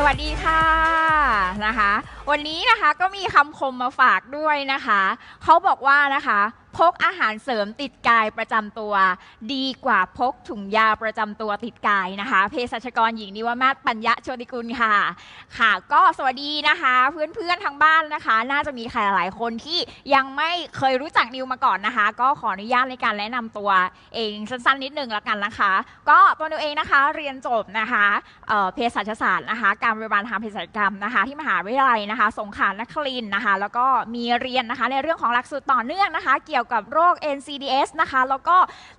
สวัสดีค่ะนะคะ วันนี้นะคะก็มีคำคมมาฝากด้วยนะคะ เขาบอกว่านะคะ พกอาหารเสริมติดกายประจำตัว ดีกว่าพกถุงยาประจำตัวติดกายนะคะ เภสัชกรหญิงนิวมาศปัญญะโชติกุลค่ะ ค่ะ ก็สวัสดีนะคะ เพื่อนๆทางบ้านนะคะ น่าจะมีใครหลายคนที่ยังไม่เคยรู้จักนิวมาก่อนนะคะ ก็ขออนุญาตในการแนะนำตัวเองสั้นๆนิดนึงล้วกันนะคะ ก็ตัวนิวเองนะคะเรียนจบนะคะเภสัชศาสตร์นะคะ การบริบาลทางเภสัชกรรมนะคะ ที่มหาวิทยาลัยนะคะ สงขลานครินนะคะ แล้วก็มีเรียนนะคะในเรื่องของหลักสูตรต่อเนื่องนะคะ เกี่ยวกับโรค NCDS นะคะ แล้วก็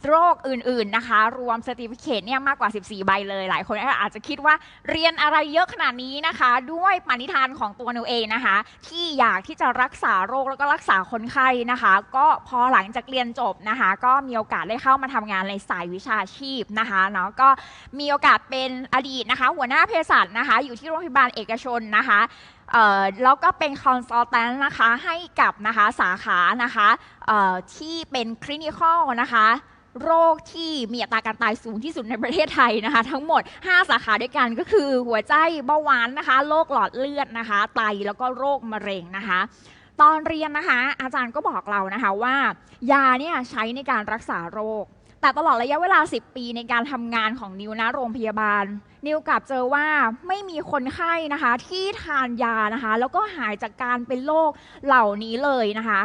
โรคอื่นๆนะคะ รวม c e r t i f i c a t e เนี่ยมากกว่า 14 ใบเลย หลายคนอาจจะคิดว่าเรียนอะไรเยอะขนาดนี้นะคะ ด้วยปณิธานของตัวนิวเองนะคะ ที่อยากที่จะรักษาโรคแล้วก็รักษาคนไข้นะคะ ก็พอหลังจากเรียนจบนะคะ ก็มีโอกาสได้เข้ามาทำงานในสายวิชาชีพนะคะเนาะก็มีโอกาสเป็นอดีตนะคะ หัวหน้าเภสัชนะคะ อยู่ที่โรงพยาบาลเอกชนนะคะ แล้วก็เป็นคอนซัลแทนนะคะให้กับนะคะสาขานะคะที่เป็นคลินิคอลนะคะโรคที่มีอัตราการตายสูงที่สุดในประเทศไทยนะคะ ทั้งหมด 5 สาขาด้วยกันก็คือหัวใจเบาหวานนะคะโรคหลอดเลือดนะคะ ไตแล้วก็โรคมะเร็งนะคะ ตอนเรียนนะคะ อาจารย์ก็บอกเรานะคะว่า ยาเนี่ยใช้ในการรักษาโรค แต่ตลอดระยะเวลา 10 ปีในการทำงานของนิวนะโรงพยาบาล นิวกลับเจอว่าไม่มีคนไข้นะคะที่ทานยานะคะ แล้วก็หายจากการเป็นโรคเหล่านี้เลยนะคะ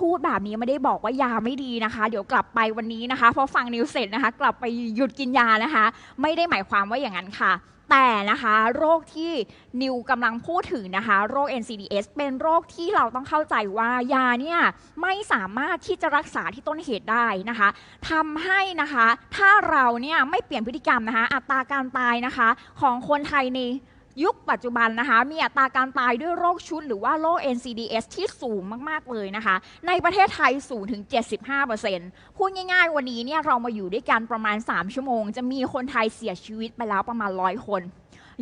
พูดแบบนี้ไม่ได้บอกว่ายาไม่ดีนะคะ เดี๋ยวกลับไปวันนี้นะคะพอฟังนิวเสร็จนะคะ กลับไปหยุดกินยานะคะ ไม่ได้หมายความว่าอย่างนั้นค่ะ แต่นะคะโรคที่นิวกำลังพูดถึงนะคะ โรค NCDS เป็นโรคที่เราต้องเข้าใจว่ายาเนี่ยไม่สามารถที่จะรักษาที่ต้นเหตุได้นะคะทำให้นะคะถ้าเราเนี่ยไม่เปลี่ยนพฤติกรรมนะคะ อัตราการตายนะคะ ของคนไทยใน ยุคปัจจุบันนะคะ มีอัตราการตายด้วยโรคชุด หรือว่าโรค NCDS ที่สูงมาก ๆ เลยนะคะ ในประเทศไทยสูงถึง 75%พูดง่าย ๆ วันนี้เนี่ยเรามาอยู่ด้วยกันประมาณ 3 ชั่วโมง จะมีคนไทยเสียชีวิตไปแล้วประมาณ 100 คน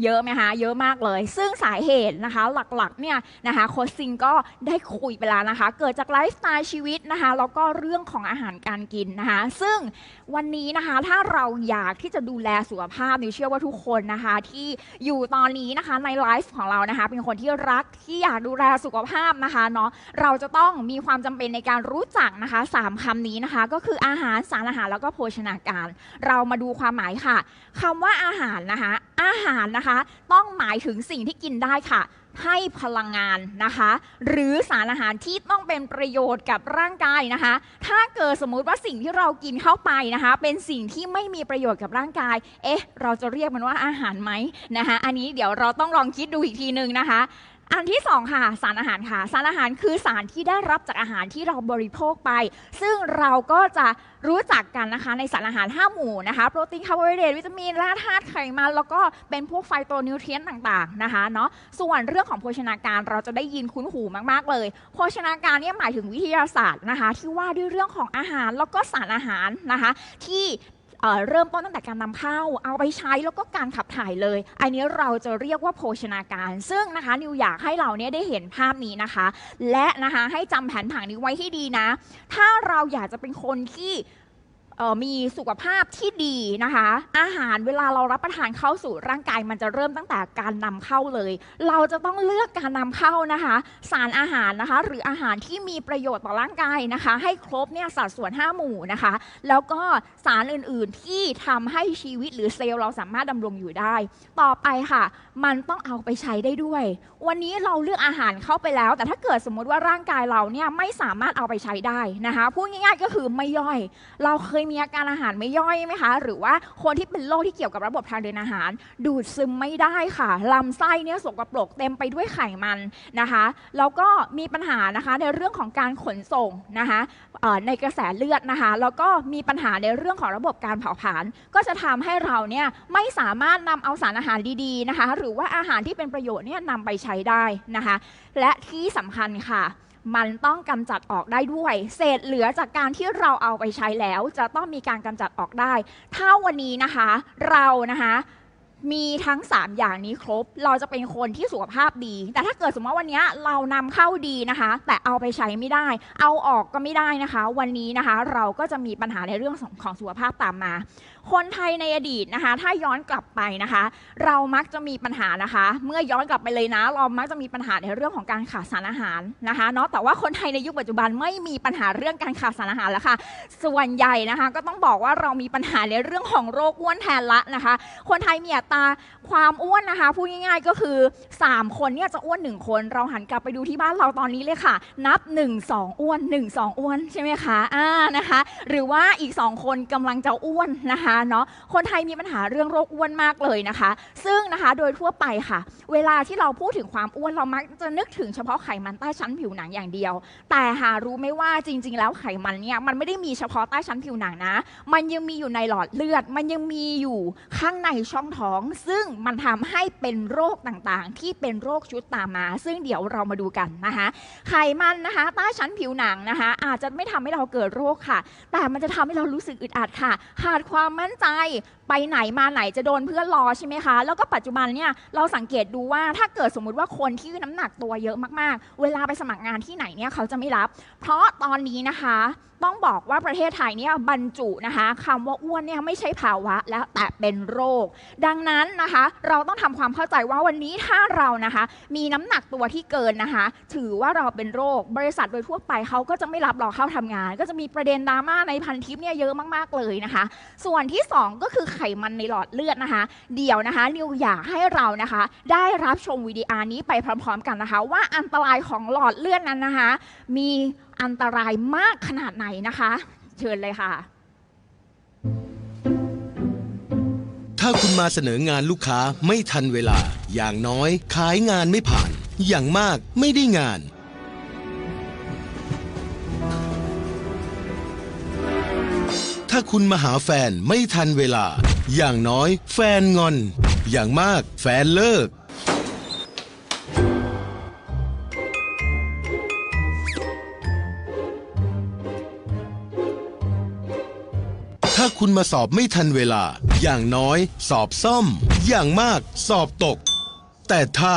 เยอะไหมคะเยอะมากเลย ซึ่งสาเหตุนะคะหลักๆเนี่ยนะคะโคชซิงก็ได้คุยไปแล้วนะคะ เกิดจากไลฟ์สไตล์ชีวิตนะคะแล้วก็เรื่องของอาหารการกินนะคะ ซึ่งวันนี้นะคะถ้าเราอยากที่จะดูแลสุขภาพนิวเชื่อว่าทุกคนนะคะที่อยู่ตอนนี้นะคะในไลฟ์ของเรานะคะ เป็นคนที่รักที่อยากดูแลสุขภาพนะคะเนาะเราจะต้องมีความจำเป็นในการรู้จักนะคะสามคำนี้นะคะ ก็คืออาหารสารอาหารแล้วก็โภชนาการ เรามาดูความหมายค่ะคำว่าอาหารนะคะ อาหารนะคะต้องหมายถึงสิ่งที่กินได้ค่ะ ให้พลังงานนะคะ หรือสารอาหารที่ต้องเป็นประโยชน์กับร่างกายนะคะ ถ้าเกิดสมมุติว่าสิ่งที่เรากินเข้าไปนะคะ เป็นสิ่งที่ไม่มีประโยชน์กับร่างกาย เอ๊ะ เราจะเรียกมันว่าอาหารไหมนะคะ อันนี้เดี๋ยวเราต้องลองคิดดูอีกทีหนึ่งนะคะ อันที่สองค่ะ สารอาหารค่ะ สารอาหารคือสารที่ได้รับจากอาหารที่เราบริโภคไป ซึ่งเราก็จะรู้จักกันนะคะในสารอาหาร 5 หมู่นะคะโปรตีนคาร์โบไฮเดรตวิตามินแร่ธาตุไขมันแล้วก็เป็นพวกไฟโตนิวเทรียนต์ต่างๆนะคะเนาะส่วนเรื่องของโภชนาการเราจะได้ยินคุ้นหูมากๆเลย โภชนาการเนี่ยหมายถึงวิทยาศาสตร์นะคะ ที่ว่าด้วยเรื่องของอาหารแล้วก็สารอาหารนะคะ ที่ เริ่มต้นตั้งแต่การนำเข้า เอาไปใช้แล้วก็การขับถ่ายเลย อันนี้เราจะเรียกว่าโภชนาการ ซึ่งนะคะนิวอยากให้เราเนี่ยได้เห็นภาพนี้นะคะ และนะคะให้จำแผนผังนี้ไว้ให้ดีนะ ถ้าเราอยากจะเป็นคนที่ มีสุขภาพที่ดีนะคะ อาหารเวลาเรารับประทานเข้าสู่ร่างกายมันจะเริ่มตั้งแต่การนำเข้าเลย เราจะต้องเลือกการนำเข้านะคะ สารอาหารนะคะ หรืออาหารที่มีประโยชน์ต่อร่างกายนะคะ ให้ครบเนี่ยสัดส่วน 5 หมู่นะคะ แล้วก็สารอื่นๆที่ทำให้ชีวิตหรือเซลล์เราสามารถดำรงอยู่ได้ ต่อไปค่ะ มันต้องเอาไปใช้ได้ด้วย วันนี้เราเลือกอาหารเข้าไปแล้ว แต่ถ้าเกิดสมมุติว่าร่างกายเราเนี่ยไม่สามารถเอาไปใช้ได้นะคะพูดง่าย ๆ ก็คือไม่ย่อย เราเคยมีอาการอาหารไม่ย่อยไหมคะ หรือว่าคนที่เป็นโรคที่เกี่ยวกับระบบทางเดินอาหาร ดูดซึมไม่ได้ค่ะลำไส้เนี่ยสกปรกเต็มไปด้วยไขมันนะคะแล้วก็มีปัญหานะคะในเรื่องของการขนส่งนะคะในกระแสเลือดนะคะ แล้วก็มีปัญหาในเรื่องของระบบการเผาผลาญก็จะทำให้เราเนี่ยไม่สามารถนำเอาสารอาหารดีๆนะคะ หรือว่าอาหารที่เป็นประโยชน์เนี่ยนำไปใช้ได้นะคะ และที่สำคัญค่ะ มันต้องกำจัดออกได้ด้วย เศษเหลือจากการที่เราเอาไปใช้แล้ว จะต้องมีการกำจัดออกได้ ถ้าวันนี้นะคะ เรานะคะมีทั้ง 3 อย่างนี้ครบ เราจะเป็นคนที่สุขภาพดี แต่ถ้าเกิดสมมติว่าวันนี้เรานำเข้าดีนะคะ แต่เอาไปใช้ไม่ได้ เอาออกก็ไม่ได้นะคะ วันนี้นะคะ เราก็จะมีปัญหาในเรื่องของสุขภาพตามมา คนไทยในอดีตนะคะ ถ้าย้อนกลับไปนะคะ เรามักจะมีปัญหานะคะ เมื่อย้อนกลับไปเลยนะ เรามักจะมีปัญหาในเรื่องของการขาดสารอาหารนะคะเนาะแต่ว่าคนไทยในยุคปัจจุบันไม่มีปัญหาเรื่องการขาดสารอาหารแล้วค่ะ ส่วนใหญ่นะคะ ก็ต้องบอกว่าเรามีปัญหาในเรื่องของโรคอ้วนแทนละนะคะ คนไทยมีอัตราความอ้วนนะคะพูดง่ายๆก็คือ 3 คนเนี่ยจะอ้วน 1 คน เราหันกลับไปดูที่บ้านเราตอนนี้เลยค่ะ นับ 1 2 อ้วน 1 2 อ้วนใช่ไหมคะอ่านะคะ หรือว่าอีก 2 คนกำลังจะอ้วนนะคะเนาะคนไทยมีปัญหาเรื่องโรคอ้วนมากเลยนะคะ ซึ่งนะคะโดยทั่วไปค่ะ เวลาที่เราพูดถึงความอ้วนเรามักจะนึกถึงเฉพาะไขมันใต้ชั้นผิวหนังอย่างเดียว แต่หารู้ไหมว่าจริง ๆ แล้วไขมันเนี่ยมันไม่ได้มีเฉพาะใต้ชั้นผิวหนังนะ มันยังมีอยู่ในหลอดเลือด มันยังมีอยู่ข้างในช่องท้อง ซึ่งมันทำให้เป็นโรคต่างๆ ที่เป็นโรคชุดตามมา ซึ่งเดี๋ยวเรามาดูกันนะคะ ไขมันนะคะใต้ชั้นผิวหนังนะคะ อาจจะไม่ทำให้เราเกิดโรคค่ะ แต่มันจะทำให้เรารู้สึกอึดอัดค่ะ ขาดความมั่นใจไปไหนมาไหนจะโดนเพื่อนล้อใช่ไหมคะ แล้วก็ปัจจุบันเนี่ยเราสังเกตดูว่าถ้าเกิดสมมุติว่าคนที่น้ำหนักตัวเยอะมากๆ เวลาไปสมัครงานที่ไหนเนี่ยเขาจะไม่รับ เพราะตอนนี้นะคะต้องบอกว่าประเทศไทยเนี่ยบรรจุนะคะคำว่าอ้วนเนี่ยไม่ใช่ภาวะแล้วแต่เป็นโรค ดังนั้นนะคะ เราต้องทำความเข้าใจว่าวันนี้ถ้าเรานะคะ มีน้ำหนักตัวที่เกินนะคะ ถือว่าเราเป็นโรค บริษัทโดยทั่วไปเขาก็จะไม่รับเราเข้าทำงาน ก็จะมีประเด็นดราม่าในพันทิปเนี่ยเยอะมากๆเลยนะคะ ส่วนที่ 2 ก็คือไขมันในหลอดเลือดนะคะ เดี๋ยวนะคะนิวอยากให้เรานะคะ ได้รับชมวิดีโอนี้ไปพร้อม ๆ กันนะคะ ว่าอันตรายของหลอดเลือดนั้นนะคะ มีอันตรายมากขนาดไหนนะคะ เชิญเลยค่ะ ถ้าคุณมาเสนองานลูกค้าไม่ทันเวลา อย่างน้อยขายงานไม่ผ่าน อย่างมากไม่ได้งานถ้าคุณมาหาแฟนไม่ทันเวลา อย่างน้อยแฟนงอน อย่างมากแฟนเลิก ถ้าคุณมาสอบไม่ทันเวลา อย่างน้อย สอบซ่อม อย่างมาก สอบตก แต่ถ้า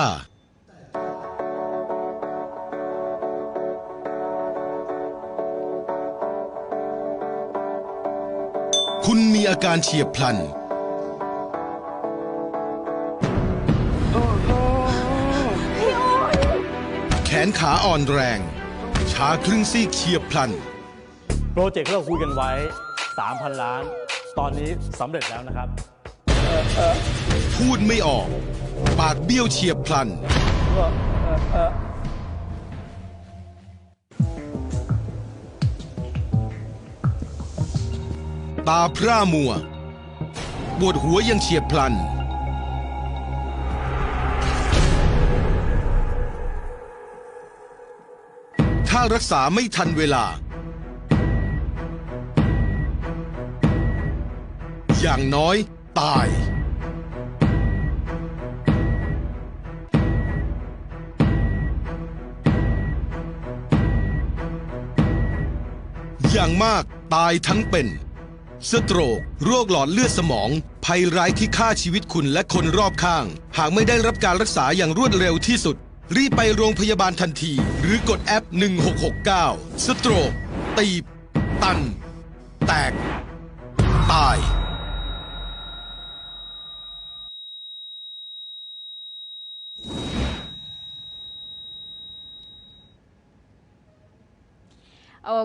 คุณมีอาการเฉียบพลัน แขนขาอ่อนแรงชาครึ่งซีกเฉียบพลัน โปรเจกต์ที่เราคุยกันไว้ 3,000 ล้าน ตอนนี้สำเร็จแล้วนะครับ พูดไม่ออก ปากเบี้ยวเฉียบพลัน ตาพร่ามัวปวดหัวยังเฉียบพลัน ถ้ารักษาไม่ทันเวลา อย่างน้อยตาย อย่างมากตายทั้งเป็น สโตรก โรคหลอดเลือดสมอง ภัยร้ายที่ฆ่าชีวิตคุณและคนรอบข้าง หากไม่ได้รับการรักษาอย่างรวดเร็วที่สุด รีบไปโรงพยาบาลทันที หรือกดแอป 1669 สโตรกตีบ ตัน แตก ตาย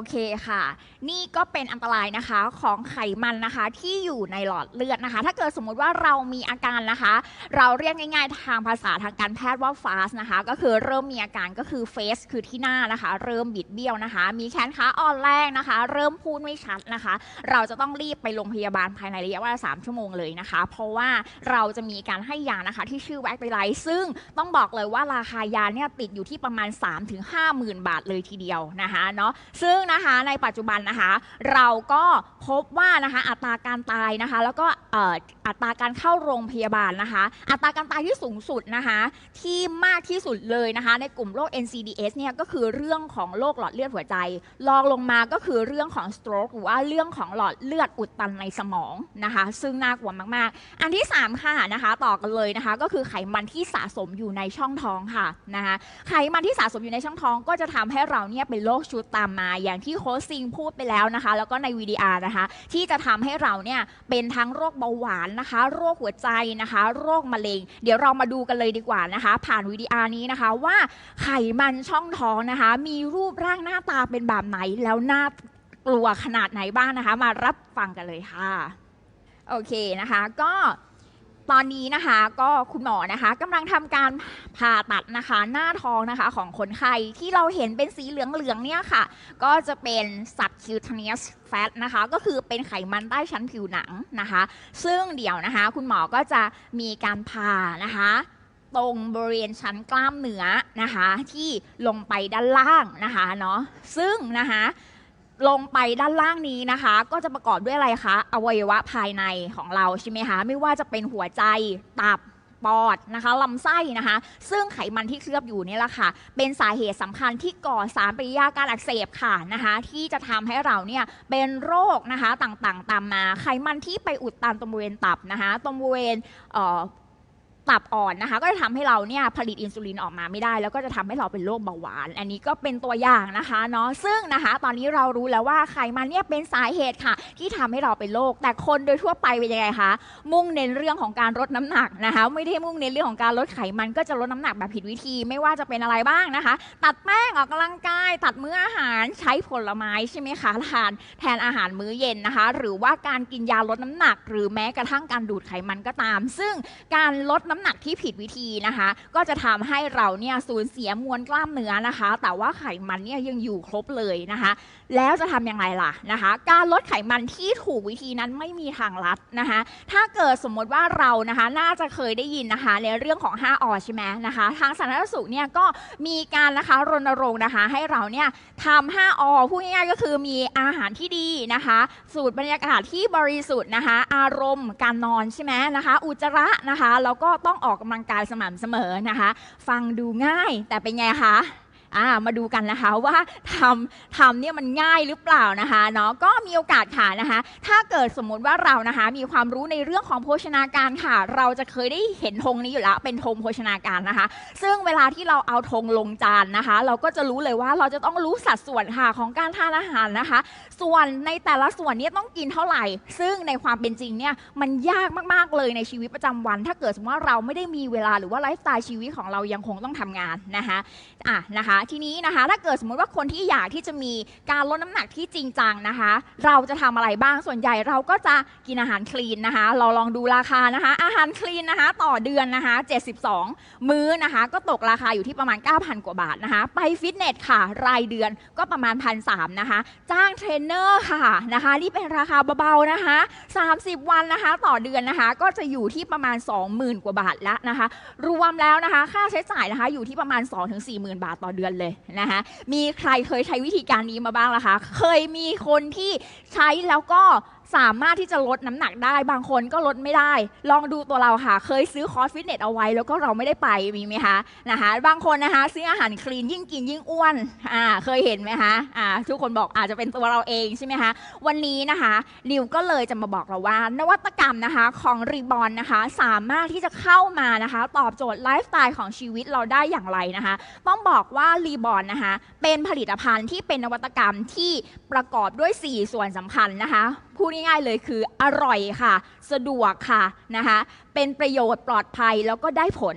เคค่ะ นี่ก็เป็นอันตรายนะคะของไขมันนะคะที่อยู่ในหลอดเลือดนะคะ ถ้าเกิดสมมุติว่าเรามีอาการนะคะ เราเรียกง่ายๆ ทางภาษาทางการแพทย์ว่าฟาสนะคะ ก็คือเริ่มมีอาการก็คือเฟสคือที่หน้านะคะ เริ่มบิดเบี้ยวนะคะ มีแขนขาอ่อนแรงนะคะ เริ่มพูดไม่ชัดนะคะ เราจะต้องรีบไปโรงพยาบาลภายในระยะเวลา3ชั่วโมงเลยนะคะ เพราะว่าเราจะมีการให้ยานะคะ ที่ชื่อแวคไตไลซึ่งต้องบอกเลยว่าราคายาเนี่ยติดอยู่ที่ประมาณ 3-5หมื่นบาทเลยทีเดียวนะคะเนาะซึ่งนะคะในปัจจุบันนะคะ เราก็พบว่านะคะอัตราการตายนะคะ แล้วก็อ,อัตราการเข้าโรงพยาบาลนะคะ อัตราการตายที่สูงสุดนะคะ ที่มากที่สุดเลยนะคะ ในกลุ่มโรค NCDs เนี่ยก็คือเรื่องของโรคหลอดเลือดหัวใจรองลงมาก็คือเรื่องของ stroke หรือว่าเรื่องของหลอดเลือดอุดตันในสมองนะคะ ซึ่งน่ากลัวมาก ๆ อันที่ 3 ค่ะนะคะ ต่อกันเลยนะคะ ก็คือไขมันที่สะสมอยู่ในช่องท้องค่ะนะคะไขมันที่สะสมอยู่ในช่องท้อง ก็จะทำให้เราเนี่ยเป็นโรคชุดตามมาอย่างที่โค้ชซิงพูดไปแล้วนะคะ แล้วก็ในวีดีอาร์นะคะ ที่จะทำให้เราเนี่ยเป็นทั้งโรคเบาหวานนะคะ โรคหัวใจนะคะ โรคมะเร็ง เดี๋ยวเรามาดูกันเลยดีกว่านะคะ ผ่านวีดีอาร์นี้นะคะว่าไขมันช่องท้องนะคะ มีรูปร่างหน้าตาเป็นแบบไหนแล้วน่ากลัวขนาดไหนบ้างนะคะ มารับฟังกันเลยค่ะ โอเคนะคะ ก็ ตอนนี้นะคะก็คุณหมอนะคะกำลังทำการผ่าตัดนะคะ หน้าท้องนะคะของคนไข้ที่เราเห็นเป็นสีเหลืองๆเนี่ยค่ะ ก็จะเป็นสัตว์คิวเทเนียสแฟตนะคะ ก็คือเป็นไขมันใต้ชั้นผิวหนังนะคะ ซึ่งเดี๋ยวนะคะ คุณหมอก็จะมีการผ่านะคะตรงบริเวณชั้นกล้ามเนื้อนะคะ ที่ลงไปด้านล่างนะคะเนาะซึ่งนะคะ ลงไปด้านล่างนี้นะคะ ก็จะประกอบด้วยอะไรคะอวัยวะภายในของเราใช่ไหมคะไม่ว่าจะเป็นหัวใจตับปอดนะคะลำไส้นะคะ ซึ่งไขมันที่เคลือบอยู่นี่แหละค่ะ เป็นสาเหตุสำคัญที่ก่อสารปฏิกิริยาการอักเสบค่ะนะคะ ที่จะทำให้เราเนี่ยเป็นโรคนะคะต่างๆ ตามมา ไขมันที่ไปอุดตันตรงบริเวณตับนะคะตรงบริเวณ ตับอ่อนนะคะ ก็จะทำให้เราเนี่ยผลิตอินซูลินออกมาไม่ได้ แล้วก็จะทำให้เราเป็นโรคเบาหวาน อันนี้ก็เป็นตัวอย่างนะคะเนาะซึ่งนะคะ ตอนนี้เรารู้แล้วว่าไขมันเนี่ยเป็นสาเหตุค่ะ ที่ทำให้เราเป็นโรคแต่คนโดยทั่วไปเป็นยังไงคะมุ่งเน้นเรื่องของการลดน้ำหนักนะคะ ไม่ได้มุ่งเน้นเรื่องของการลดไขมันก็จะลดน้ำหนักแบบผิดวิธี ไม่ว่าจะเป็นอะไรบ้างนะคะ ตัดแป้งออกกำลังกาย ตัดมื้ออาหารใช้ผลไม้ใช่ไหมคะทานแทนอาหารมื้อเย็นนะคะ หรือว่าการกินยาลดน้ำหนัก หรือแม้กระทั่งการดูดไขมันก็ตาม ซึ่งการลดน้ำหนักที่ผิดวิธีนะคะ ก็จะทำให้เราเนี่ยสูญเสียมวลกล้ามเนื้อนะคะ แต่ว่าไขมันเนี่ยยังอยู่ครบเลยนะคะ แล้วจะทำยังไงล่ะนะคะ การลดไขมันที่ถูกวิธีนั้นไม่มีทางลัดนะคะ ถ้าเกิดสมมติว่าเรานะคะน่าจะเคยได้ยินนะคะในเรื่องของ5อใช่ไหมนะคะ ทางสาธารณสุขเนี่ยก็มีการนะคะรณรงค์นะคะ ให้เราเนี่ยทำ5อพูดง่ายๆก็คือมีอาหารที่ดีนะคะ สูตรบรรยากาศที่บริสุทธิ์นะคะ อารมณ์การนอนใช่ไหมนะคะ อุจจาระนะคะแล้วก็ต้องออกกำลังกายสม่ำเสมอนะคะ ฟังดูง่ายแต่เป็นไงคะ อ่ามาดูกันนะคะว่าทำทำเนี่ยมันง่ายหรือเปล่านะคะเนาะก็มีโอกาสค่ะนะคะ ถ้าเกิดสมมุติว่าเรานะคะ มีความรู้ในเรื่องของโภชนาการค่ะ เราจะเคยได้เห็นธงนี้อยู่แล้วเป็นธงโภชนาการนะคะ ซึ่งเวลาที่เราเอาธงลงจานนะคะ เราก็จะรู้เลยว่าเราจะต้องรู้สัดส่วนค่ะของการทานอาหารนะคะ ส่วนในแต่ละส่วนเนี้ต้องกินเท่าไหร่ ซึ่งในความเป็นจริงเนี่ยมันยากมากๆเลยในชีวิตประจำวัน ถ้าเกิดสมมติว่าเราไม่ได้มีเวลาหรือว่าไลฟ์สไตล์ชีวิตของเรายังคงต้องทำงานนะคะอะนะคะทีนี้นะคะ ถ้าเกิดสมมุติว่าคนที่อยากที่จะมีการลดน้ำหนักที่จริงจังนะคะ เราจะทำอะไรบ้างส่วนใหญ่เราก็จะกินอาหารคลีนนะคะ เราลองดูราคานะคะ อาหารคลีนนะคะ ต่อเดือนนะคะ 72 มื้อนะคะ ก็ตกราคาอยู่ที่ประมาณ 9,000 กว่าบาทนะคะ ไปฟิตเนสค่ะ รายเดือนก็ประมาณ1,300นะคะ จ้างเทรนเนอร์ค่ะนะคะนี่เป็นราคาเบาๆนะคะ 30 วันนะคะ ต่อเดือนนะคะ ก็จะอยู่ที่ประมาณ 20,000 กว่าบาทแล้วนะคะ รวมแล้วนะคะ ค่าใช้จ่ายนะคะ อยู่ที่ประมาณ 2-40,000 บาทต่อเดือนนเลยนะคะมีใครเคยใช้วิธีการนี้มาบ้างล่ะคะ เคยมีคนที่ใช้แล้วก็ สามารถที่จะลดน้ำหนักได้บางคนก็ลดไม่ได้ ลองดูตัวเราค่ะ เคยซื้อคอร์สฟิตเนสเอาไว้แล้วก็เราไม่ได้ไปมีไหมคะนะคะ บางคนนะคะ ซื้ออาหารคลีนยิ่งกินยิ่งอ้วนอ่าเคยเห็นไหมคะอ่าทุกคนบอกอาจจะเป็นตัวเราเองใช่ไหมคะวันนี้นะคะนิวก็เลยจะมาบอกเราว่า นวัตกรรมนะคะของรีบอนนะคะ สามารถที่จะเข้ามานะคะ ตอบโจทย์ไลฟ์สไตล์ของชีวิตเราได้อย่างไรนะคะ ต้องบอกว่ารีบอนนะคะ เป็นผลิตภัณฑ์ที่เป็นนวัตกรรมที่ประกอบด้วย 4 ส่วนสำคัญนะคะพูดง่ายๆเลยคืออร่อยค่ะ สะดวกค่ะนะคะเป็นประโยชน์ปลอดภัยแล้วก็ได้ผล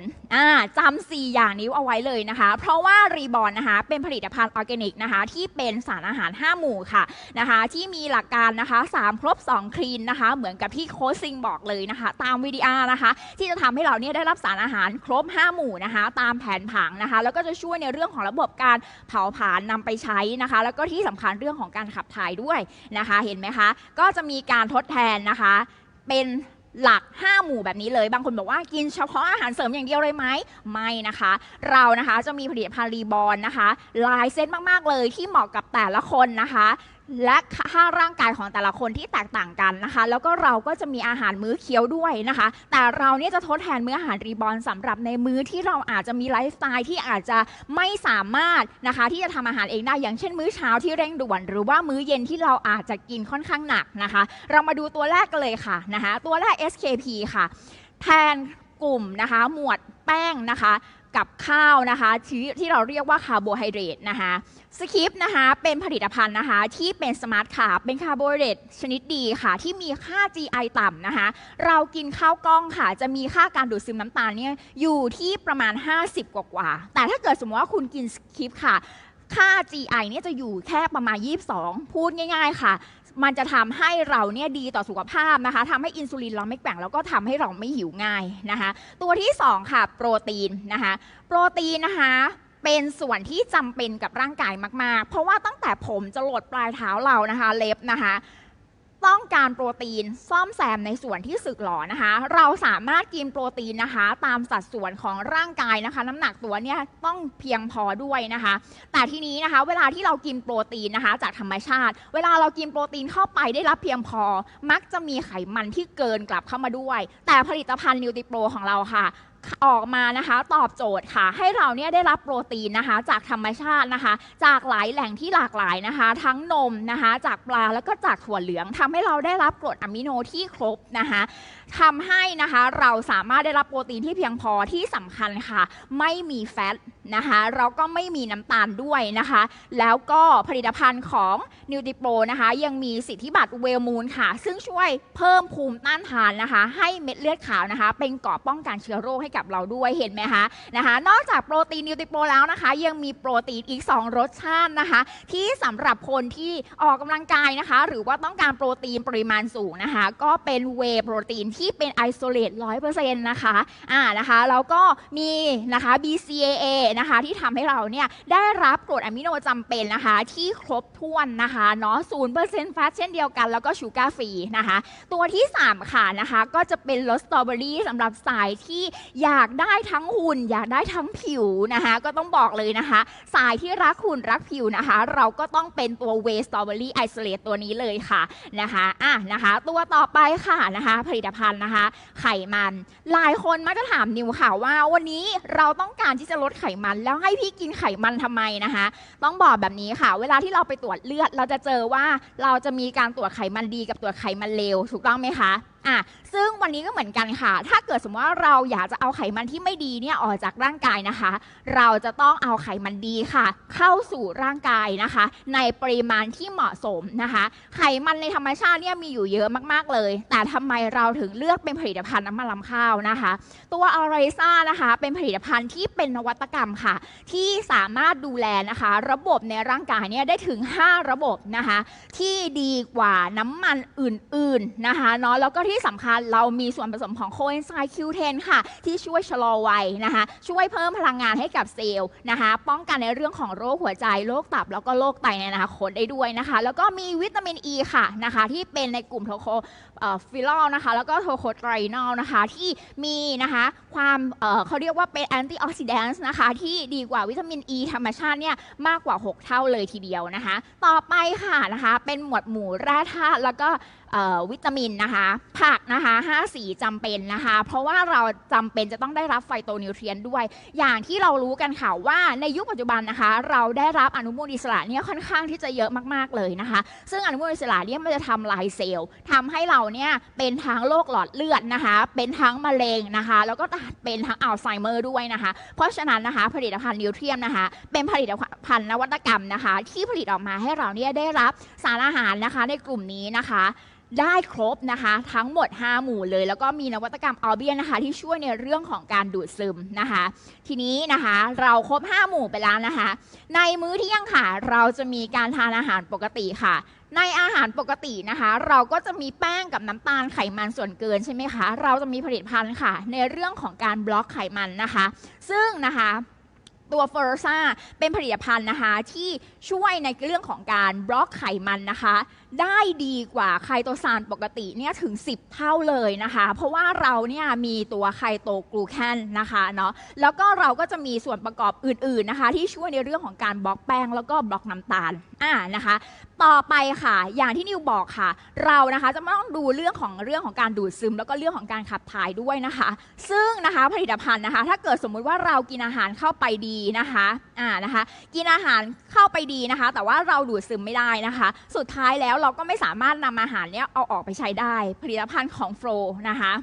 จำสี่อย่างนี้เอาไว้เลยนะคะ เพราะว่ารีบอนนะคะเป็นผลิตภัณฑ์ออร์แกนิกนะคะที่เป็นสารอาหาร 5 หมู่ค่ะนะคะที่มีหลักการนะคะ 3 ครบ 2 คลีนนะคะ เหมือนกับที่โค้ชซิงบอกเลยนะคะ ตามวิดีอาร์นะคะ ที่จะทำให้เราเนี่ยได้รับสารอาหารครบ 5 หมู่นะคะ ตามแผนผังนะคะ แล้วก็จะช่วยในเรื่องของระบบการเผาผลาญนำไปใช้นะคะ แล้วก็ที่สำคัญเรื่องของการขับถ่ายด้วยนะคะ เห็นไหมคะ ก็็จะมีการทดแทนนะคะ เป็นหลัก 5 หมู่แบบนี้เลย บางคนบอกว่ากินเฉพาะอาหารเสริมอย่างเดียวเลยไหม ไม่นะคะ เรานะคะจะมีผลิตภัณฑ์รีบอลนะคะ หลายเซตมาก ๆ เลยที่เหมาะกับแต่ละคนนะคะ และค่าร่างกายของแต่ละคนที่แตกต่างกันนะคะ แล้วก็เราก็จะมีอาหารมื้อเคี้ยวด้วยนะคะ แต่เราเนี่ยจะทดแทนมื้ออาหารรีบอลสำหรับในมื้อที่เราอาจจะมีไลฟ์สไตล์ที่อาจจะไม่สามารถนะคะ ที่จะทำอาหารเองได้อย่างเช่น มื้อเช้าที่เร่งด่วน หรือว่ามื้อเย็นที่เราอาจจะกินค่อนข้างหนักนะคะ เรามาดูตัวแรกกันเลยค่ะนะคะ ตัวแรก SKP ค่ะ แทนกลุ่มนะคะ หมวดแป้งนะคะ กับข้าวนะคะที่ที่เราเรียกว่าคาร์โบไฮเดรตนะคะสคิปนะคะเป็นผลิตภัณฑ์นะคะที่เป็นสมาร์ทคาร์บเป็นคาร์โบไฮเดรตชนิดดีค่ะ ที่มีค่า GI ต่ำนะคะ เรากินข้าวกล้องค่ะ จะมีค่าการดูดซึมน้ำตาลเนี่ยอยู่ที่ประมาณ 50 กว่ากว่า แต่ถ้าเกิดสมมติว่าคุณกินสคิปค่ะค่า GI เนี่ยจะอยู่แค่ประมาณ 22 พูดง่าย ๆ ค่ะ มันจะทำให้เราเนี่ยดีต่อสุขภาพนะคะทำให้อินซูลินเราไม่แกว่งแล้วก็ทำให้เราไม่หิวง่ายนะคะ ตัวที่ 2 ค่ะ โปรตีนนะคะ โปรตีนนะคะเป็นส่วนที่จำเป็นกับร่างกายมาก ๆ เพราะว่าตั้งแต่ผมจะหลดปลายเท้าเรานะคะ เล็บนะคะ ต้องการโปรตีนซ่อมแซมในส่วนที่สึกหรอนะคะ เราสามารถกินโปรตีนนะคะ ตามสัดส่วนของร่างกายนะคะ น้ำหนักตัวเนี่ยต้องเพียงพอด้วยนะคะ แต่ทีนี้นะคะ เวลาที่เรากินโปรตีนนะคะ จากธรรมชาติ เวลาเรากินโปรตีนเข้าไปได้รับเพียงพอ มักจะมีไขมันที่เกินกลับเข้ามาด้วย แต่ผลิตภัณฑ์นิวติโปรของเราค่ะ ออกมานะคะตอบโจทย์ค่ะ ให้เราเนี่ยได้รับโปรตีนนะคะ จากธรรมชาตินะคะ จากหลายแหล่งที่หลากหลายนะคะ ทั้งนมนะคะ จากปลาแล้วก็จากถั่วเหลืองทำให้เราได้รับกรดอะมิโนที่ครบนะคะทำให้นะคะเราสามารถได้รับโปรตีนที่เพียงพอที่สำคัญค่ะ ไม่มีแฟตนะคะเราก็ไม่มีน้ำตาลด้วยนะคะ แล้วก็ผลิตภัณฑ์ของนิวติโปรนะคะ ยังมีสิทธิบัตรเวลมูลค่ะ ซึ่งช่วยเพิ่มภูมิต้านทานนะคะ ให้เม็ดเลือดขาวนะคะ เป็นเกราะป้องกันเชื้อโรคให้กับเราด้วยเห็นไหมคะนะคะ นอกจากโปรตีนนิวติโปรแล้วนะคะ ยังมีโปรตีนอีก 2 รสชาตินะคะ ที่สำหรับคนที่ออกกำลังกายนะคะ หรือว่าต้องการโปรตีนปริมาณสูงนะคะ ก็เป็นเวโปรตีนที่เป็นไอโซเลต100%นะคะอ่านะคะแล้วก็มีนะคะ BCAA นะคะที่ทำให้เราเนี่ยได้รับกรดอะมิโนจำเป็นนะคะที่ครบถ้วนนะคะเนาะ0%แฟตเช่นเดียวกันแล้วก็ชูการ์ฟรีนะคะตัวที่ 3 ค่ะนะคะก็จะเป็นรสสตรอเบอรี่สำหรับสายที่อยากได้ทั้งหุ่น อยากได้ทั้งผิวนะคะก็ต้องบอกเลยนะคะ สายที่รักหุ่นรักผิวนะคะ เราก็ต้องเป็นตัวเวสตรอเบอรี่ไอโซเลตตัวนี้เลยค่ะนะคะอะนะคะ ตัวต่อไปค่ะนะคะผลิตภัณฑ์นะคะ ไขมัน หลายคนมักจะถามนิวค่ะว่า วันนี้เราต้องการที่จะลดไขมันแล้วให้พี่กินไขมันทำไมนะคะ ต้องบอกแบบนี้ค่ะ เวลาที่เราไปตรวจเลือด เราจะเจอว่าเราจะมีการตรวจไขมันดีกับตรวจไขมันเลวถูกต้องไหมคะ อะซึ่งวันนี้ก็เหมือนกันค่ะ ถ้าเกิดสมมติว่าเราอยากจะเอาไขมันที่ไม่ดีเนี่ยออกจากร่างกายนะคะ เราจะต้องเอาไขมันดีค่ะ เข้าสู่ร่างกายนะคะ ในปริมาณที่เหมาะสมนะคะ ไขมันในธรรมชาติเนี่ยมีอยู่เยอะมากๆเลย แต่ทำไมเราถึงเลือกเป็นผลิตภัณฑ์น้ำมันลำข้าวนะคะ ตัวอาราซ่านะคะเป็นผลิตภัณฑ์ที่เป็นนวัตกรรมค่ะ ที่สามารถดูแลนะคะ ระบบในร่างกายเนี่ยได้ถึง 5 ระบบนะคะ ที่ดีกว่าน้ำมันอื่นๆนะคะเนาะแล้วก็ที่ที่สำคัญเรามีส่วนผสมของโคเอนไซม์ Q10 ค่ะ ที่ช่วยชะลอวัยนะคะ ช่วยเพิ่มพลังงานให้กับเซลล์นะคะ ป้องกันในเรื่องของโรคหัวใจโรคตับแล้วก็โรคไตในอนาคตได้ด้วยนะคะ แล้วก็มีวิตามินอ e ีค่ะนะคะ ที่เป็นในกลุ่มโทโคฟิลอลนะคะ แล้วก็โทโคไตรนอลนะคะ ที่มีนะคะความเเขาเรียกว่าเป็นแอนตี้ออกซิแดนต์นะคะ ที่ดีกว่าวิตามินอ e ีธรรมชาติเนี่ยมากกว่า 6 เท่าเลยทีเดียวนะคะ ต่อไปค่ะนะคะ เป็นหมวดหมู่แร่ธาตุแล้วก็วิตามินนะคะ ผักนะคะ5สีจำเป็นนะคะ เพราะว่าเราจำเป็นจะต้องได้รับไฟโตนิวเทรียนด้วย อย่างที่เรารู้กันค่ะว่าในยุคปัจจุบันนะคะ เราได้รับอนุมูลอิสระเนี่ยค่อนข้างที่จะเยอะมากๆเลยนะคะ ซึ่งอนุมูลอิสระเนี่ยมันจะทำลายเซลล์ทำให้เราเนี่ยเป็นทั้งโรคหลอดเลือดนะคะ เป็นทั้งมะเร็งนะคะ แล้วก็เป็นทั้งอัลไซเมอร์ด้วยนะคะ เพราะฉะนั้นนะคะผลิตภัณฑ์นิวเทรียมนะคะ เป็นผลิตภัณฑ์นวัตกรรมนะคะ ที่ผลิตออกมาให้เราเนี่ยได้รับสารอาหารนะคะในกลุ่มนี้นะคะ ได้ครบนะคะ ทั้งหมด 5 หมู่เลย แล้วก็มีนวัตกรรมอัลเบียนนะคะ ที่ช่วยในเรื่องของการดูดซึมนะคะ ทีนี้นะคะเราครบ 5 หมู่ไปแล้วนะคะ ในมื้อเที่ยงค่ะ เราจะมีการทานอาหารปกติค่ะ ในอาหารปกตินะคะ เราก็จะมีแป้งกับน้ำตาลไขมันส่วนเกินใช่ไหมคะ เราจะมีผลิตภัณฑ์ค่ะ ในเรื่องของการบล็อกไขมันนะคะ ซึ่งนะคะ ตัวเฟอร์ซ่าเป็นผลิตภัณฑ์นะคะ ที่ช่วยในเรื่องของการบล็อกไขมันนะคะ ได้ดีกว่าไคโตซานปกติเนี่ยถึง 10 เท่าเลยนะคะ เพราะว่าเราเนี่ยมีตัวไคโตกลูแคนนะคะเนาะแล้วก็เราก็จะมีส่วนประกอบอื่นๆนะคะ ที่ช่วยในเรื่องของการบล็อกแป้งแล้วก็บล็อกน้ำตาลอ่านะคะ ต่อไปค่ะ อย่างที่นิวบอกค่ะ เรานะคะจะไม่ต้องดูเรื่องของเรื่องของการดูดซึม แล้วก็เรื่องของการขับถ่ายด้วยนะคะ ซึ่งนะคะผลิตภัณฑ์นะคะ ถ้าเกิดสมมุติว่าเรากินอาหารเข้าไปดีนะคะอ่านะคะ กินอาหารเข้าไปดีนะคะ แต่ว่าเราดูดซึมไม่ได้นะคะ สุดท้ายแล้วเราก็ไม่สามารถนำอาหารเนี้ยเอาออกไปใช้ได้ ผลิตภัณฑ์ของโฟลนะคะ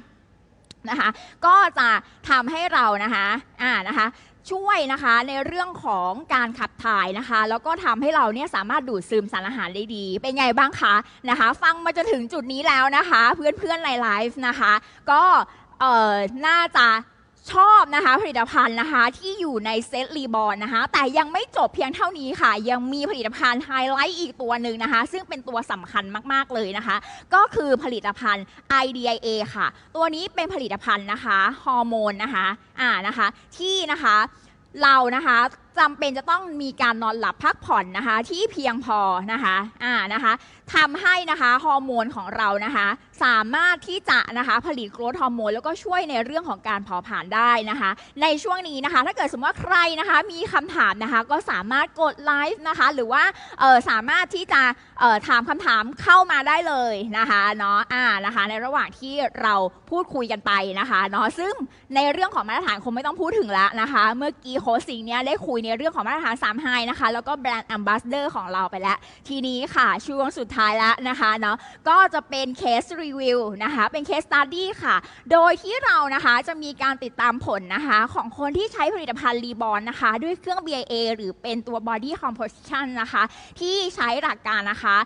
นะคะ ก็จะทำให้เรานะคะอ่านะคะ ช่วยนะคะในเรื่องของการขับถ่ายนะคะ แล้วก็ทำให้เราเนี่ยสามารถดูดซึมสารอาหารได้ดี เป็นไงบ้างคะนะคะ ฟังมาจนถึงจุดนี้แล้วนะคะ เพื่อนๆในไลฟ์นะคะ ก็เออน่าจะ ชอบนะคะผลิตภัณฑ์นะคะที่อยู่ในเซตรีบอนนะคะ แต่ยังไม่จบเพียงเท่านี้ค่ะ ยังมีผลิตภัณฑ์ไฮไลท์อีกตัวหนึ่งนะคะ ซึ่งเป็นตัวสำคัญมากๆเลยนะคะ ก็คือผลิตภัณฑ์ IDIA ค่ะ ตัวนี้เป็นผลิตภัณฑ์นะคะฮอร์โมนนะคะอ่านะคะที่นะคะเรานะคะ จำเป็นจะต้องมีการนอนหลับพักผ่อนนะคะ ที่เพียงพอนะคะอ่านะคะทำให้นะคะฮอร์โมนของเรานะคะ สามารถที่จะนะคะผลิตโกรทฮอร์โมนแล้วก็ช่วยในเรื่องของการเผาผลาญได้นะคะ ในช่วงนี้นะคะ ถ้าเกิดสมมติว่าใครนะคะมีคำถามนะคะ ก็สามารถกดไลฟ์นะคะหรือว่าเออสามารถที่จะเออถามคำถามเข้ามาได้เลยนะคะเนาะอ่านะคะ ในระหว่างที่เราพูดคุยกันไปนะคะเนาะซึ่งในเรื่องของมาตรฐานคงไม่ต้องพูดถึงแล้วนะคะ เมื่อกี้โคสิงเนี่ยได้คุยในเรื่องของมาตรฐาน3ไฮนะคะ แล้วก็แบรนด์ a อ b บ s สเดอร์ของเราไปแล้ว ทีนี้ค่ะ ช่วงสุดท้ายแล้วนะคะเนาะก็จะเป็นเคสรีวิวนะคะ เป็นเคสตัดดี้ค่ะ โดยที่เรานะคะจะมีการติดตามผลนะคะ ของคนที่ใช้ผลิตภัณฑ์รีบอนนะคะ ด้วยเครื่อง BIA หรือเป็นตัว Body Composition นะคะ ที่ใช้หลักการนะคะ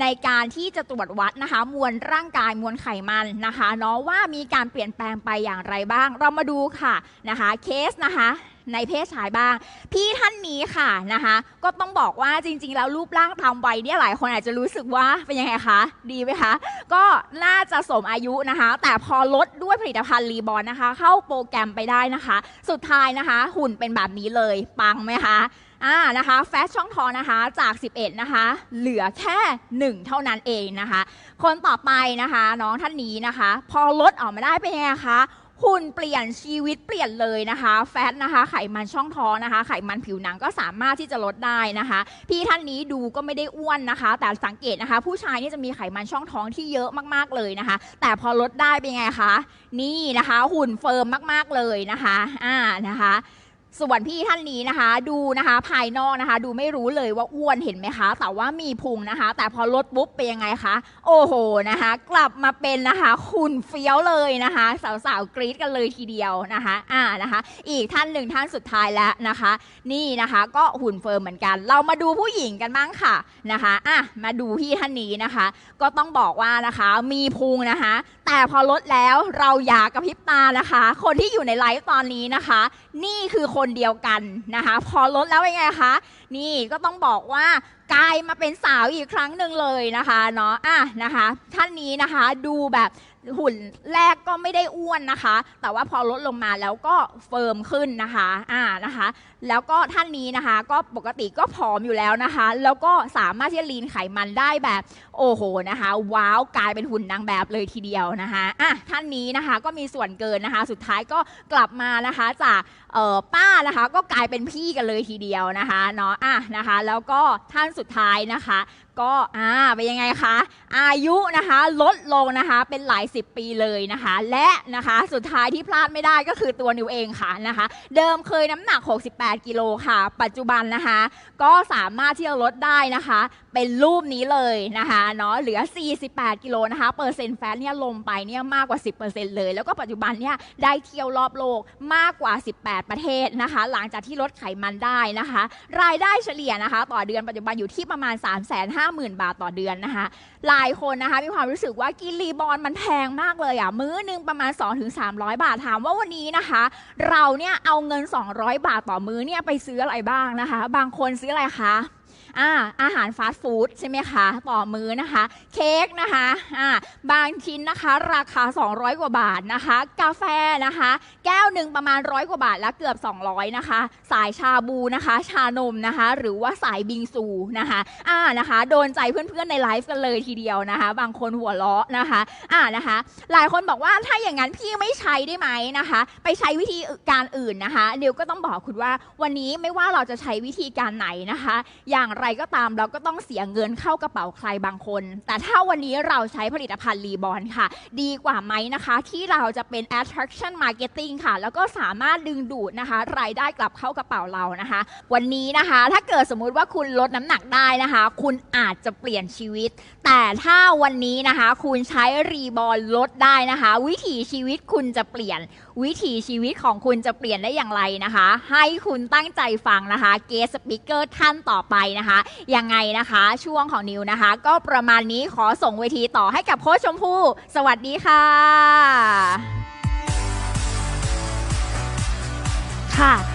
ในการที่จะตรวจวัดนะคะ มวลร่างกายมวลไขมันนะคะเนาะว่ามีการเปลี่ยนแปลงไปอย่างไรบ้าง เรามาดูค่ะนะคะเคสนะคะ ในเพศชายบ้าง พี่ท่านนี้ค่ะนะคะ ก็ต้องบอกว่าจริง ๆ แล้วรูปร่างตามวัยเนี่ยหลายคนอาจจะรู้สึกว่าเป็นยังไงคะ ดีไหมคะ ก็น่าจะสมอายุนะคะ แต่พอลดด้วยผลิตภัณฑ์รีบอลนะคะ เข้าโปรแกรมไปได้นะคะ สุดท้ายนะคะ หุ่นเป็นแบบนี้เลยปังไหมคะอ่านะคะแฟชช่องทองนะคะจาก 11 นะคะ เหลือแค่ 1 เท่านั้นเองนะคะ คนต่อไปนะคะ น้องท่านนี้นะคะ พอลดออกมาได้เป็นยังไงคะ หุ่นเปลี่ยนชีวิตเปลี่ยนเลยนะคะ แฟตนะคะ ไขมันช่องท้องนะคะ ไขมันผิวหนังก็สามารถที่จะลดได้นะคะ พี่ท่านนี้ดูก็ไม่ได้อ้วนนะคะ แต่สังเกตนะคะ ผู้ชายนี่จะมีไขมันช่องท้องที่เยอะมากๆเลยนะคะ แต่พอลดได้เป็นไงคะ นี่นะคะ หุ่นเฟิร์มมากๆเลยนะคะ อ่านะคะ ส่วนพี่ท่านนี้นะคะ ดูนะคะ ภายนอกนะคะ ดูไม่รู้เลยว่าอ้วนเห็นไหมคะ แต่ว่ามีพุงนะคะ แต่พอลดปุ๊บเป็นยังไงคะโอ้โหนะคะ กลับมาเป็นนะคะหุ่นเฟี้ยวเลยนะคะ สาวๆกรี๊ดกันเลยทีเดียวนะคะอ่านะคะ อีกท่านหนึ่งท่านสุดท้ายแล้วนะคะ นี่นะคะก็หุ่นเฟิร์มเหมือนกัน เรามาดูผู้หญิงกันบ้างค่ะนะคะอะมาดูพี่ท่านนี้นะคะ ก็ต้องบอกว่านะคะมีพุงนะคะ แต่พอลดแล้วเราอย่ากระพริบตานะคะ คนที่อยู่ในไลฟ์ตอนนี้นะคะ นี่คือคนเดียวกันนะคะ พอลดแล้วเป็นไงคะ นี่ก็ต้องบอกว่า กลายมาเป็นสาวอีกครั้งหนึ่งเลยนะคะเนาะอะนะคะ ท่านนี้นะคะดูแบบหุ่นแรกก็ไม่ได้อ้วนนะคะ แต่ว่าพอลดลงมาแล้วก็เฟิร์มขึ้นนะคะอ่านะคะ แล้วก็ท่านนี้นะคะ ก็ปกติก็ผอมอยู่แล้วนะคะ แล้วก็สามารถที่จะลีนไขมันได้แบบ โอ้โหนะคะ ว้าวกลายเป็นหุ่นนางแบบเลยทีเดียวนะคะอะท่านนี้นะคะก็มีส่วนเกินนะคะ สุดท้ายก็กลับมานะคะจากเอ่อป้านะคะ ก็กลายเป็นพี่กันเลยทีเดียวนะคะเนาะอะนะคะ แล้วก็ท่านสุดท้ายนะคะก็อ่าเป็นยังไงคะ อายุนะคะลดลงนะคะเป็นหลายสิบปีเลยนะคะ และนะคะสุดท้ายที่พลาดไม่ได้ก็คือตัวนิวเองค่ะนะคะ เดิมเคยน้ำหนัก 68 กิโลค่ะ ปัจจุบันนะคะ ก็สามารถที่จะลดได้นะคะ เป็นรูปนี้เลยนะคะเนาะเหลือ 48 กิโลนะคะเปอร์เซ็นต์แฟตเนี่ยลงไปเนี่ยมากกว่า 10%เลย แล้วก็ปัจจุบันเนี่ยได้เที่ยวรอบโลกมากกว่า 18 ประเทศนะคะ หลังจากที่ลดไขมันได้นะคะ รายได้เฉลี่ยนะคะ ต่อเดือนปัจจุบันอยู่ที่ประมาณ 3 5 0 0 0 0 บาทต่อเดือนนะคะ หลายคนนะคะมีความรู้สึกว่ากินรีบอลมันแพงมากเลยอะ มื้อหนึงประมาณ 2-300 บาทถามว่าวันนี้นะคะ เราเนี่ยเอาเงิน 200 บาทต่อมื้อเนี่ยไปซื้ออะไรบ้างนะคะ บางคนซื้ออะไรคะ อ่าอาหารฟาสต์ฟู้ดใช่ไหมคะ ต่อมื้อนะคะ เค้กนะคะอ่าบางชิ้นนะคะ ราคา 200 กว่าบาทนะคะ กาแฟนะคะ แก้วหนึ่งประมาณร้อยกว่าบาทแล้วเกือบ 200 นะคะ สายชาบูนะคะ ชานมนะคะ หรือว่าสายบิงซูนะคะอ่านะคะ โดนใจเพื่อนๆในไลฟ์กันเลยทีเดียวนะคะ บางคนหัวเราะนะคะอ่านะคะ หลายคนบอกว่าถ้าอย่างนั้นพี่ไม่ใช้ได้ไหมนะคะ ไปใช้วิธีการอื่นนะคะเดี๋ยวก็ต้องบอกคุณว่าวันนี้ไม่ว่าเราจะใช้วิธีการไหนนะคะ อย่างไรไรก็ตามเราก็ต้องเสียเงินเข้ากระเป๋าใครบางคน แต่ถ้าวันนี้เราใช้ผลิตภัณฑ์รีบอลค่ะ ดีกว่าไหมนะคะ ที่เราจะเป็น attraction marketing ค่ะ แล้วก็สามารถดึงดูดนะคะ รายได้กลับเข้ากระเป๋าเรานะคะ วันนี้นะคะ ถ้าเกิดสมมุติว่าคุณลดน้ำหนักได้นะคะ คุณอาจจะเปลี่ยนชีวิต แต่ถ้าวันนี้นะคะ คุณใช้รีบอลลดได้นะคะ วิถีชีวิตคุณจะเปลี่ยนวิถีชีวิตของคุณจะเปลี่ยนได้อย่างไรนะคะ ให้คุณตั้งใจฟังนะคะเกสสปิเกอร์ท่านต่อไปนะคะยังไงนะคะช่วงของนิวนะคะ ก็ประมาณนี้ขอส่งเวทีต่อให้กับโค้ชชมพู่สวัสดีค่ะ ค่ะ